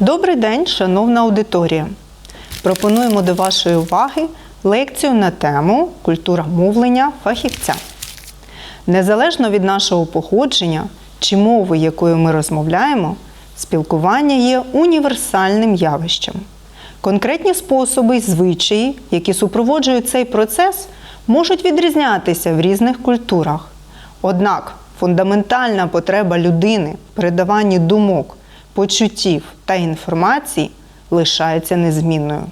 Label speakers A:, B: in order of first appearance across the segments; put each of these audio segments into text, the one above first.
A: Добрий день, шановна аудиторія. Пропонуємо до вашої уваги лекцію на тему Культура мовлення фахівця. Незалежно від нашого походження чи мови, якою ми розмовляємо, спілкування є універсальним явищем. Конкретні способи й звичаї, які супроводжують цей процес, можуть відрізнятися в різних культурах. Однак фундаментальна потреба людини в передаванні думок, почуттів та інформації лишається незмінною.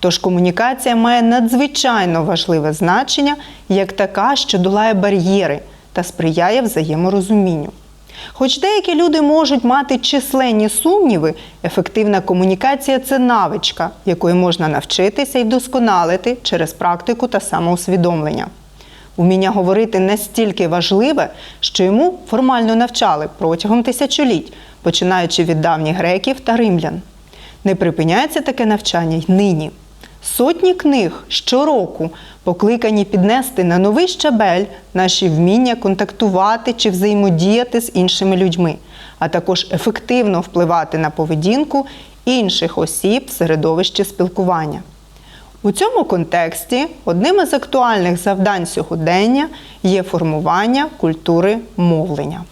A: Тож комунікація має надзвичайно важливе значення як така, що долає бар'єри та сприяє взаєморозумінню. Хоч деякі люди можуть мати численні сумніви, ефективна комунікація це навичка, якої можна навчитися і вдосконалити через практику та самоусвідомлення. Уміння говорити настільки важливе, що йому формально навчали протягом тисячоліть, починаючи від давніх греків та римлян. Не припиняється таке навчання й нині. Сотні книг щороку покликані піднести на новий щабель наші вміння контактувати чи взаємодіяти з іншими людьми, а також ефективно впливати на поведінку інших осіб в середовищі спілкування. У цьому контексті одним із актуальних завдань сьогодення є формування культури мовлення.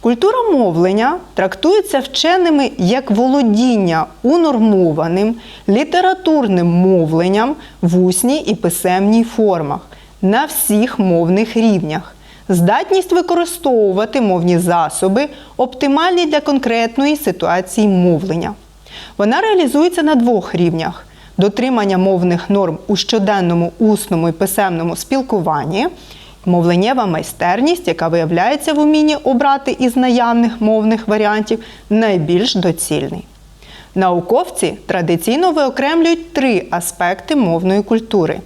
A: Культура мовлення трактується вченими як володіння унормованим літературним мовленням в усній і писемній формах на всіх мовних рівнях, здатність використовувати мовні засоби, оптимальні для конкретної ситуації мовлення. Вона реалізується на двох рівнях: дотримання мовних норм у щоденному усному і писемному спілкуванні, мовленнєва майстерність, яка виявляється в умінні обрати із наявних мовних варіантів найбільш доцільний. Науковці традиційно виокремлюють три аспекти мовної культури: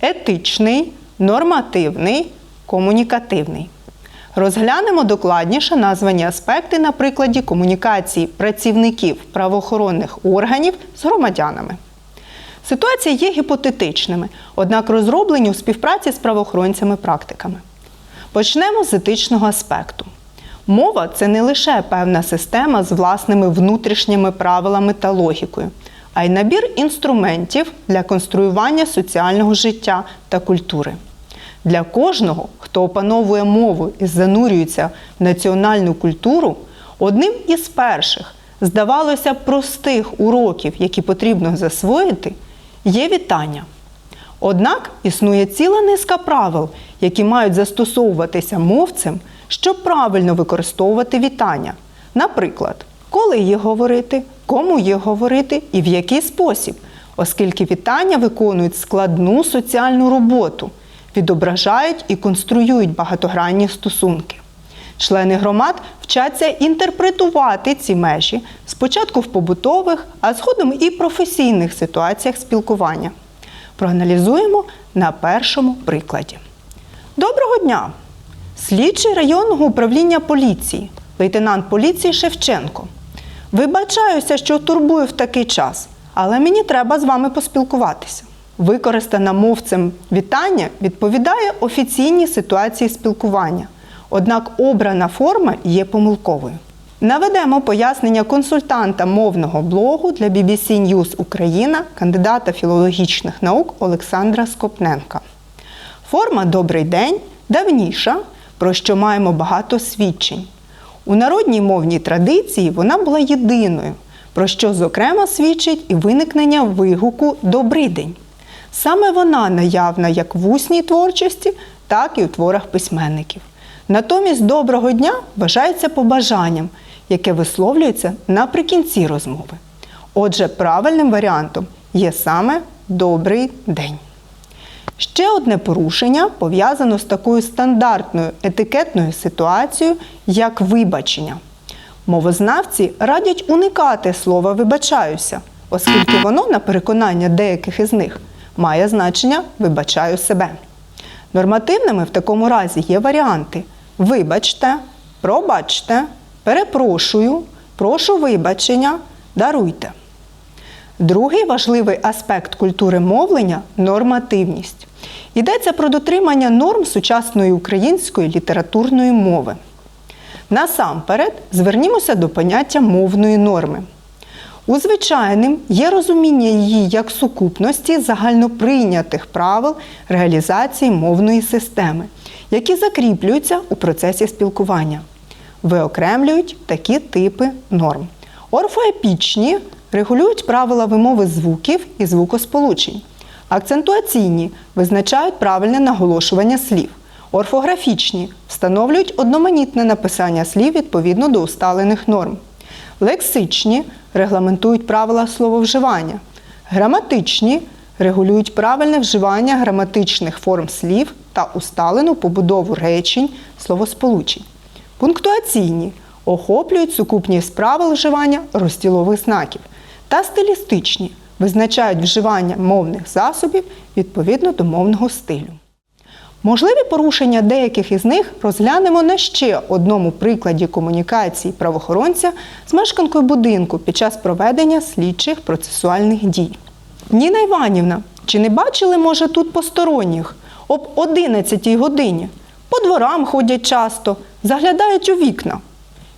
A: етичний, нормативний, комунікативний. Розглянемо докладніше названі аспекти на прикладі комунікації працівників правоохоронних органів з громадянами. Ситуації є гіпотетичними, однак розроблені у співпраці з правоохоронцями практиками. Почнемо з етичного аспекту. Мова це не лише певна система з власними внутрішніми правилами та логікою, а й набір інструментів для конструювання соціального життя та культури. Для кожного, хто опановує мову і занурюється в національну культуру, одним із перших, здавалося, простих уроків, які потрібно засвоїти, є вітання. Однак існує ціла низка правил, які мають застосовуватися мовцем, щоб правильно використовувати вітання. Наприклад, коли їх говорити, кому їх говорити і в який спосіб, оскільки вітання виконують складну соціальну роботу, відображають і конструюють багатогранні стосунки. Члени громад вчаться інтерпретувати ці межі спочатку в побутових, а згодом і професійних ситуаціях спілкування. Проаналізуємо на першому прикладі. Доброго дня! Слідчий районного управління поліції, лейтенант поліції Шевченко. Вибачаюся, що турбую в такий час, але мені треба з вами поспілкуватися. Використане мовцем вітання відповідає офіційній ситуації спілкування, однак обрана форма є помилковою. Наведемо пояснення консультанта мовного блогу для BBC News Україна, кандидата філологічних наук Олександра Скопненка. Форма Добрий день давніша, про що маємо багато свідчень. У народній мовній традиції вона була єдиною, про що, зокрема, свідчить і виникнення вигуку Добрий день. Саме вона наявна як в усній творчості, так і у творах письменників. Натомість доброго дня вважається побажанням, яке висловлюється наприкінці розмови. Отже, правильним варіантом є саме добрий день. Ще одне порушення пов'язано з такою стандартною етикетною ситуацією, як вибачення. Мовознавці радять уникати слова вибачаюся, оскільки воно, на переконання деяких із них, має значення вибачаю себе. Нормативними в такому разі є варіанти вибачте, пробачте, перепрошую, прошу вибачення, даруйте. Другий важливий аспект культури мовлення нормативність. Йдеться про дотримання норм сучасної української літературної мови. Насамперед звернімося до поняття мовної норми. Узвичайним є розуміння її як сукупності загальноприйнятих правил реалізації мовної системи, які закріплюються у процесі спілкування. Виокремлюють такі типи норм. Орфоепічні регулюють правила вимови звуків і звукосполучень. Акцентуаційні визначають правильне наголошування слів. Орфографічні встановлюють одноманітне написання слів відповідно до усталених норм. Лексичні регламентують правила слововживання. Граматичні регулюють правильне вживання граматичних форм слів та усталену побудову речень словосполучень. Пунктуаційні охоплюють сукупність правил вживання розділових знаків та стилістичні визначають вживання мовних засобів відповідно до мовного стилю. Можливі порушення деяких із них розглянемо на ще одному прикладі комунікації правоохоронця з мешканкою будинку під час проведення слідчих процесуальних дій. Ніна Іванівна, чи не бачили, може, тут посторонніх? Об 11 годині. По дворам ходять часто, заглядають у вікна.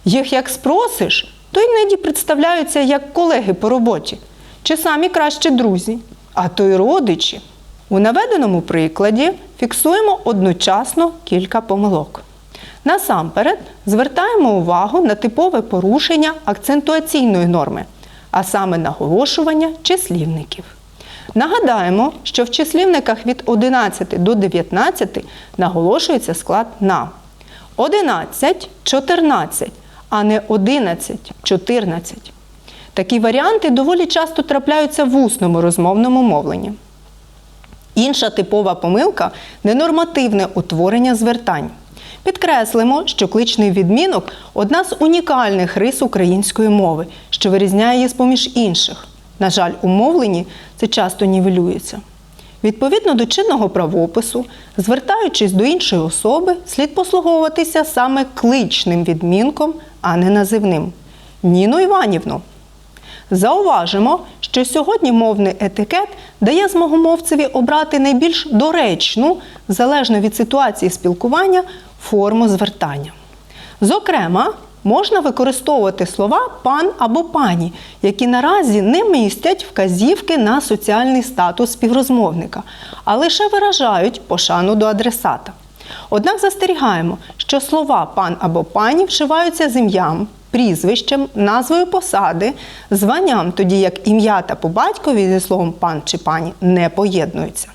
A: Їх як спросиш, то іноді представляються як колеги по роботі, чи самі кращі друзі, а то й родичі. У наведеному прикладі фіксуємо одночасно кілька помилок. Насамперед звертаємо увагу на типове порушення акцентуаційної норми, а саме наголошування числівників. Нагадаємо, що в числівниках від 11 до 19 наголошується склад на 11 14, а не 11 14. Такі варіанти доволі часто трапляються в усному розмовному мовленні. Інша типова помилка ненормативне утворення звертань. Підкреслимо, що кличний відмінок одна з унікальних рис української мови, що вирізняє її з поміж інших. На жаль, у мовленні це часто нівелюється. Відповідно до чинного правопису, звертаючись до іншої особи, слід послуговуватися саме кличним відмінком, а не називним. Ніно Іванівно, Зауважимо, що сьогодні мовний етикет дає змогу мовцеві обрати найбільш доречну, залежно від ситуації спілкування, форму звертання. Зокрема, можна використовувати слова пан або пані, які наразі не містять вказівки на соціальний статус співрозмовника, а лише виражають пошану до адресата. Однак застерігаємо, що слова пан або пані вживаються з ім'ям, прізвищем, назвою посади, званням, тоді як ім'я та по батькові зі словом пан чи пані не поєднуються.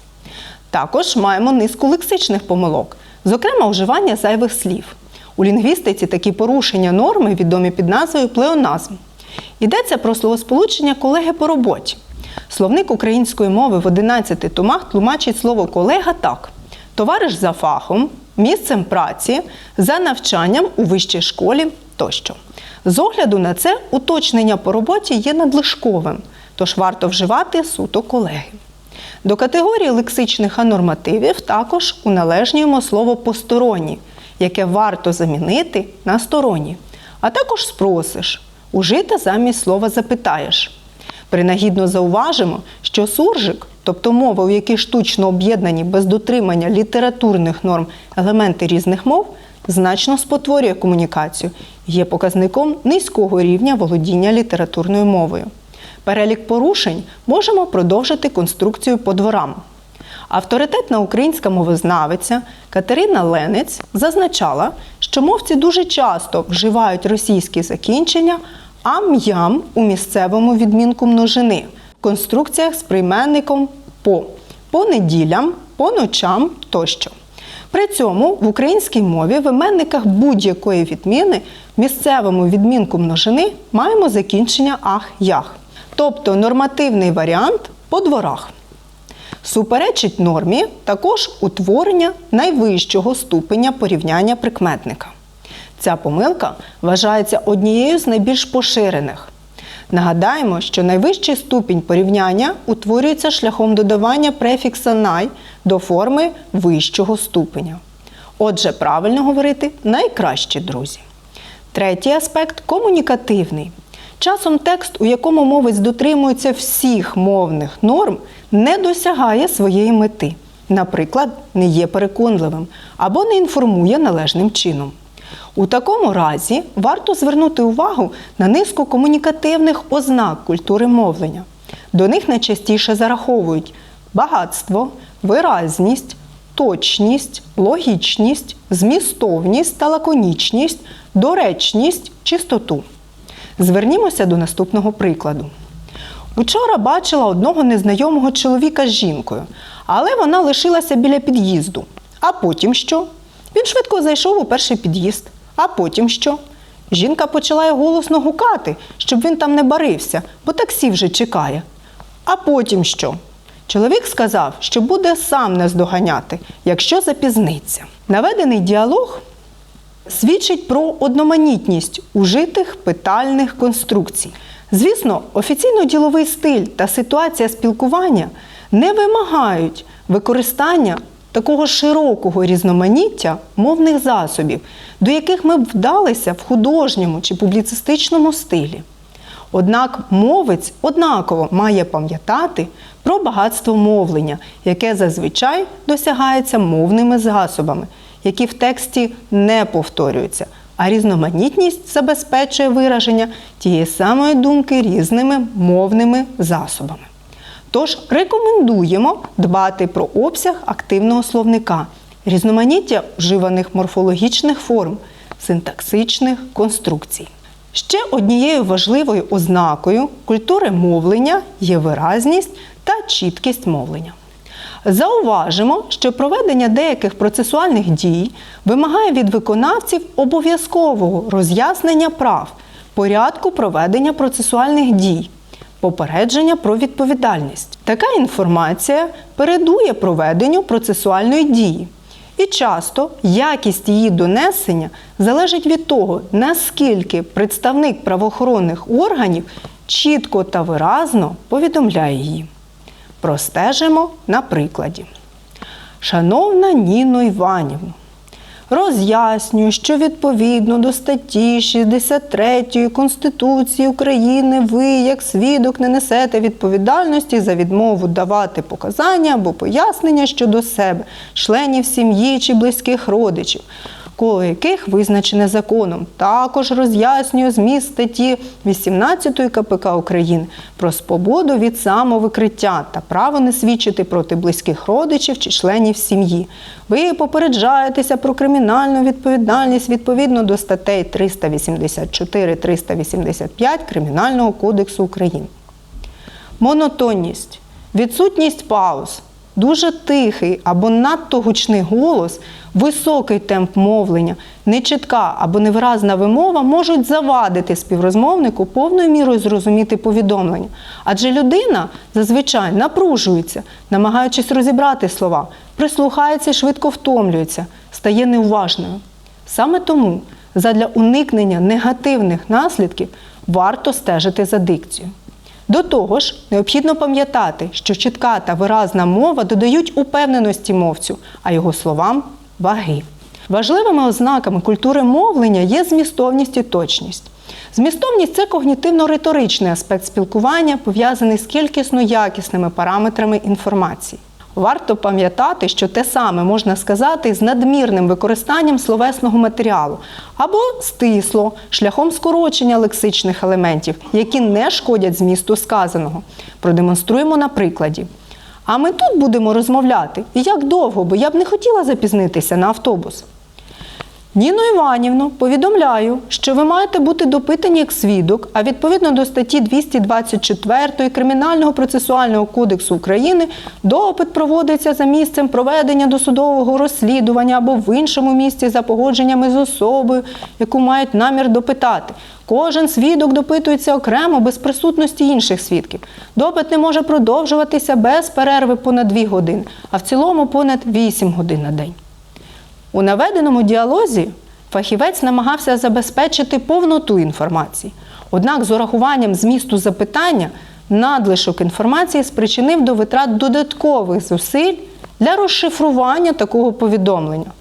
A: Також маємо низку лексичних помилок, зокрема вживання зайвих слів. У лінгвістиці такі порушення норми відомі під назвою плеоназм. Йдеться про словосполучення колеги по роботі. Словник української мови в 11 томах тлумачить слово колега так: товариш за фахом, місцем праці, за навчанням у вищій школі тощо. З огляду на це уточнення по роботі є надлишковим, тож варто вживати суто колеги. До категорії лексичних анормативів також уналежнюємо слово посторонні, яке варто замінити на сторонні, а також спросиш, ужити замість слова запитаєш. Принагідно зауважимо, що суржик, тобто мова, у якій штучно об'єднані без дотримання літературних норм елементи різних мов, значно спотворює комунікацію, є показником низького рівня володіння літературною мовою. Перелік порушень можемо продовжити конструкцію по дворам. Авторитетна українська мовознавиця Катерина Ленець зазначала, що мовці дуже часто вживають російські закінчення ам-ям у місцевому відмінку множини в конструкціях з прийменником по, по неділям, по ночам тощо. При цьому в українській мові в іменниках будь-якої відміни в місцевому відмінку множини маємо закінчення ах-ях, тобто нормативний варіант по дворах. Суперечить нормі також утворення найвищого ступеня порівняння прикметника. Ця помилка вважається однією з найбільш поширених. Нагадаємо, що найвищий ступінь порівняння утворюється шляхом додавання префікса най до форми вищого ступеня. Отже, правильно говорити найкращі друзі. Третій аспект комунікативний. Часом текст, у якому мовець дотримується всіх мовних норм, не досягає своєї мети. Наприклад, не є переконливим або не інформує належним чином. У такому разі варто звернути увагу на низку комунікативних ознак культури мовлення. До них найчастіше зараховують багатство, виразність, точність, логічність, змістовність та лаконічність, доречність, чистоту. Звернімося до наступного прикладу. Учора бачила одного незнайомого чоловіка з жінкою, але вона лишилася біля під'їзду. А потім що? Він швидко зайшов у перший під'їзд. А потім що? Жінка почала голосно гукати, щоб він там не барився, бо таксі вже чекає. А потім що? Чоловік сказав, що буде сам нас доганяти, якщо запізниться. Наведений діалог свідчить про одноманітність ужитих питальних конструкцій. Звісно, офіційно-діловий стиль та ситуація спілкування не вимагають використання такого широкого різноманіття мовних засобів, до яких ми б вдалися в художньому чи публіцистичному стилі. Однак мовець однаково має пам'ятати про багатство мовлення, яке зазвичай досягається мовними засобами, які в тексті не повторюються, а різноманітність забезпечує вираження тієї самої думки різними мовними засобами. Тож рекомендуємо дбати про обсяг активного словника, різноманіття вживаних морфологічних форм, синтаксичних конструкцій. Ще однією важливою ознакою культури мовлення є виразність та чіткість мовлення. Зауважимо, що проведення деяких процесуальних дій вимагає від виконавців обов'язкового роз'яснення прав, порядку проведення процесуальних дій, попередження про відповідальність. Така інформація передує проведенню процесуальної дії. І часто якість її донесення залежить від того, наскільки представник правоохоронних органів чітко та виразно повідомляє її. Простежимо на прикладі. Шановна Ніно Іванівно, роз'яснюю, що відповідно до статті 63 Конституції України ви, як свідок, не несете відповідальності за відмову давати показання або пояснення щодо себе, членів сім'ї чи близьких родичів коло яких визначене законом. Також роз'яснює зміст статті 18 КПК України про свободу від самовикриття та право не свідчити проти близьких родичів чи членів сім'ї. Ви попереджаєтеся про кримінальну відповідальність відповідно до статей 384-385 Кримінального кодексу України. Монотонність, відсутність пауз, дуже тихий або надто гучний голос, високий темп мовлення, нечітка або невиразна вимова можуть завадити співрозмовнику повною мірою зрозуміти повідомлення. Адже людина зазвичай напружується, намагаючись розібрати слова, прислухається швидко втомлюється, стає неуважною. Саме тому задля уникнення негативних наслідків варто стежити за дикцією. До того ж, необхідно пам'ятати, що чітка та виразна мова додають упевненості мовцю, а його словам ваги. Важливими ознаками культури мовлення є змістовність і точність. Змістовність це когнітивно-риторичний аспект спілкування, пов'язаний з кількісно-якісними параметрами інформації. Варто пам'ятати, що те саме можна сказати з надмірним використанням словесного матеріалу або стисло, шляхом скорочення лексичних елементів, які не шкодять змісту сказаного. Продемонструємо на прикладі. А ми тут будемо розмовляти. І як довго, бо я б не хотіла запізнитися на автобус. Ніно Іванівно, повідомляю, що ви маєте бути допитані як свідок, а відповідно до статті 224 Кримінального процесуального кодексу України допит проводиться за місцем проведення досудового розслідування або в іншому місці за погодженнями з особою, яку мають намір допитати. Кожен свідок допитується окремо без присутності інших свідків. Допит не може продовжуватися без перерви понад 2 години, а в цілому понад 8 годин на день. У наведеному діалозі фахівець намагався забезпечити повноту інформації. Однак з урахуванням змісту запитання надлишок інформації спричинив до витрат додаткових зусиль для розшифрування такого повідомлення.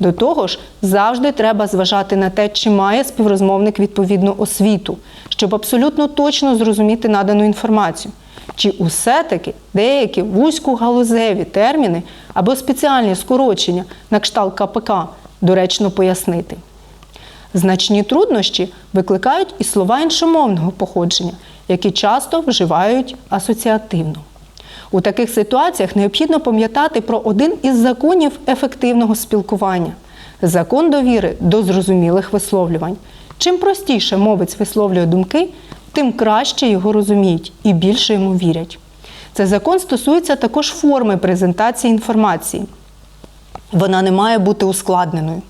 A: До того ж, завжди треба зважати на те, чи має співрозмовник відповідну освіту, щоб абсолютно точно зрозуміти надану інформацію. Чи усе-таки деякі вузькогалузеві терміни або спеціальні скорочення на кшталт КПК доречно пояснити. Значні труднощі викликають і слова іншомовного походження, які часто вживають асоціативно. У таких ситуаціях необхідно пам'ятати про один із законів ефективного спілкування закон довіри до зрозумілих висловлювань. Чим простіше мовець висловлює думки, тим краще його розуміють і більше йому вірять. Цей закон стосується також форми презентації інформації. Вона не має бути ускладненою.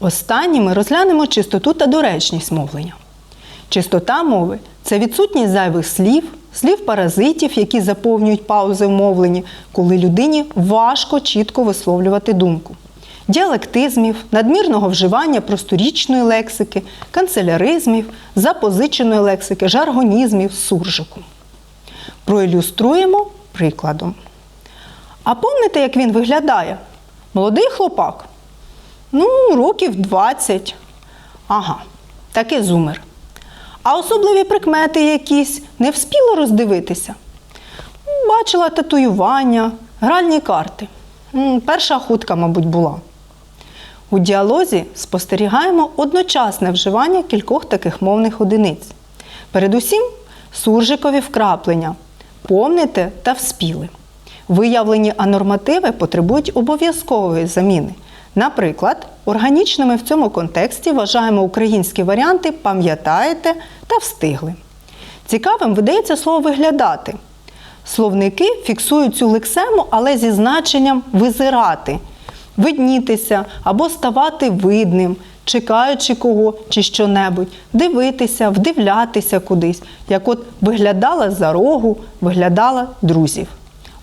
A: Останніми розглянемо чистоту та доречність мовлення. Чистота мови це відсутність зайвих слів, слів паразитів, які заповнюють паузи в мовленні, коли людині важко чітко висловлювати думку, діалектизмів, надмірного вживання просторічної лексики, канцеляризмів, запозиченої лексики, жаргонізмів, суржику. Проілюструємо прикладом. А помните, як він виглядає? Молодий хлопак. Ну, років 20. Ага, таки зумер. А особливі прикмети якісь не вспіла роздивитися. Бачила татуювання, гральні карти. Перша хутка, мабуть, була. У діалозі спостерігаємо одночасне вживання кількох таких мовних одиниць. Передусім, суржикові вкраплення, помните та вспіли. Виявлені анормативи потребують обов'язкової заміни. Наприклад, органічними в цьому контексті вважаємо українські варіанти пам'ятаєте та встигли. Цікавим видається слово виглядати. Словники фіксують цю лексему, але зі значенням визирати, виднітися або ставати видним, чекаючи кого чи що-небудь, дивитися, вдивлятися кудись, як от виглядала за рогу, виглядала друзів.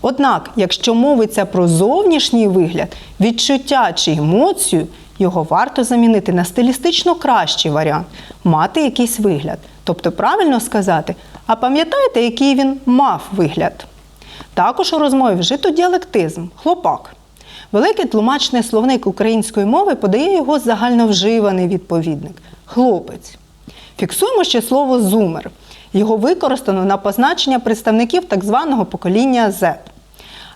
A: Однак, якщо мовиться про зовнішній вигляд, відчуття чи емоцію, його варто замінити на стилістично кращий варіант мати якийсь вигляд. Тобто правильно сказати, а пам'ятаєте, який він мав вигляд? Також у розмові вжито діалектизм хлопак. Великий тлумачний словник української мови подає його загальновживаний відповідник хлопець. Фіксуємо ще слово зумер. Його використано на позначення представників так званого покоління Z.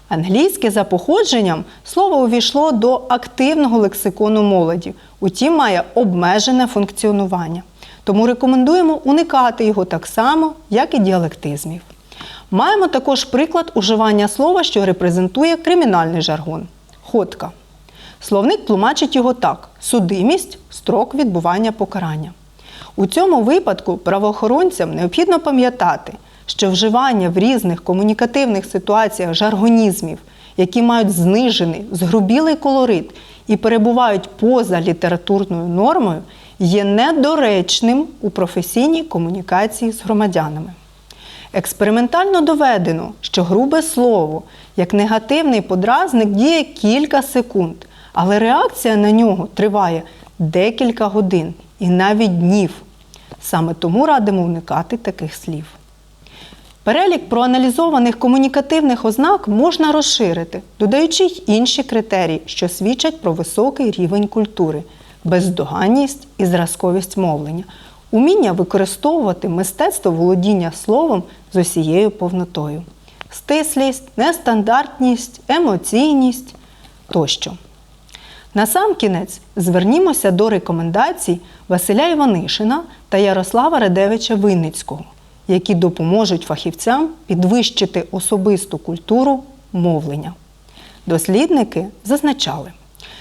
A: Англійське за походженням слово увійшло до активного лексикону молоді, утім має обмежене функціонування. Тому рекомендуємо уникати його так само, як і діалектизмів. Маємо також приклад уживання слова, що репрезентує кримінальний жаргон ходка. Словник тлумачить його так: судимість, строк відбування покарання. У цьому випадку правоохоронцям необхідно пам'ятати, що вживання в різних комунікативних ситуаціях жаргонізмів, які мають знижений, згрубілий колорит і перебувають поза літературною нормою, є недоречним у професійній комунікації з громадянами. Експериментально доведено, що грубе слово як негативний подразник діє кілька секунд, але реакція на нього триває декілька годин і навіть днів. Саме тому радимо уникати таких слів. Перелік проаналізованих комунікативних ознак можна розширити, додаючи й інші критерії, що свідчать про високий рівень культури, бездоганність і зразковість мовлення, уміння використовувати мистецтво володіння словом з усією повнотою, стислість, нестандартність, емоційність тощо. Насамкінець звернімося до рекомендацій Василя Іванишина та Ярослава Редевича Винницького, які допоможуть фахівцям підвищити особисту культуру мовлення. Дослідники зазначали,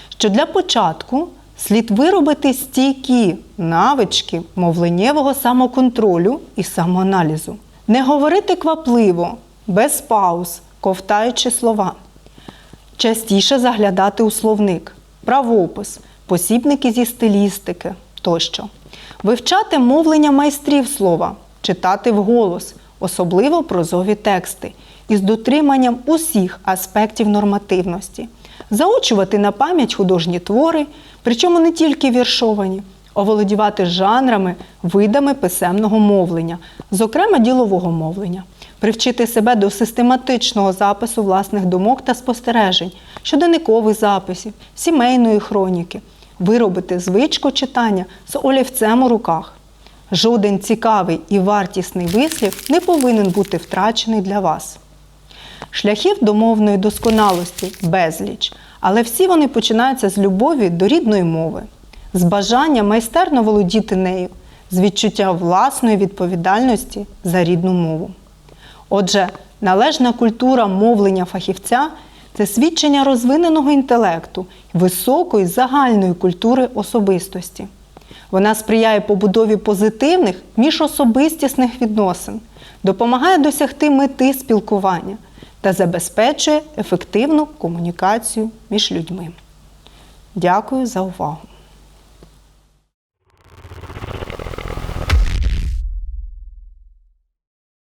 A: що для початку слід виробити стійкі навички мовленнєвого самоконтролю і самоаналізу, не говорити квапливо, без пауз, ковтаючи слова, частіше заглядати у словник, правопис, посібники зі стилістики тощо, вивчати мовлення майстрів слова, читати вголос, особливо прозові тексти, із дотриманням усіх аспектів нормативності, заучувати на пам'ять художні твори, причому не тільки віршовані, оволодівати жанрами, видами писемного мовлення, зокрема ділового мовлення, привчити себе до систематичного запису власних думок та спостережень, щоденникових записів, сімейної хроніки, виробити звичку читання з олівцем у руках. Жоден цікавий і вартісний вислів не повинен бути втрачений для вас. Шляхів до мовної досконалості безліч, але всі вони починаються з любові до рідної мови. з бажанням майстерно володіти нею, з відчуття власної відповідальності за рідну мову. Отже, належна культура мовлення фахівця це свідчення розвиненого інтелекту високої загальної культури особистості. Вона сприяє побудові позитивних міжособистісних відносин, допомагає досягти мети спілкування та забезпечує ефективну комунікацію між людьми. Дякую за увагу!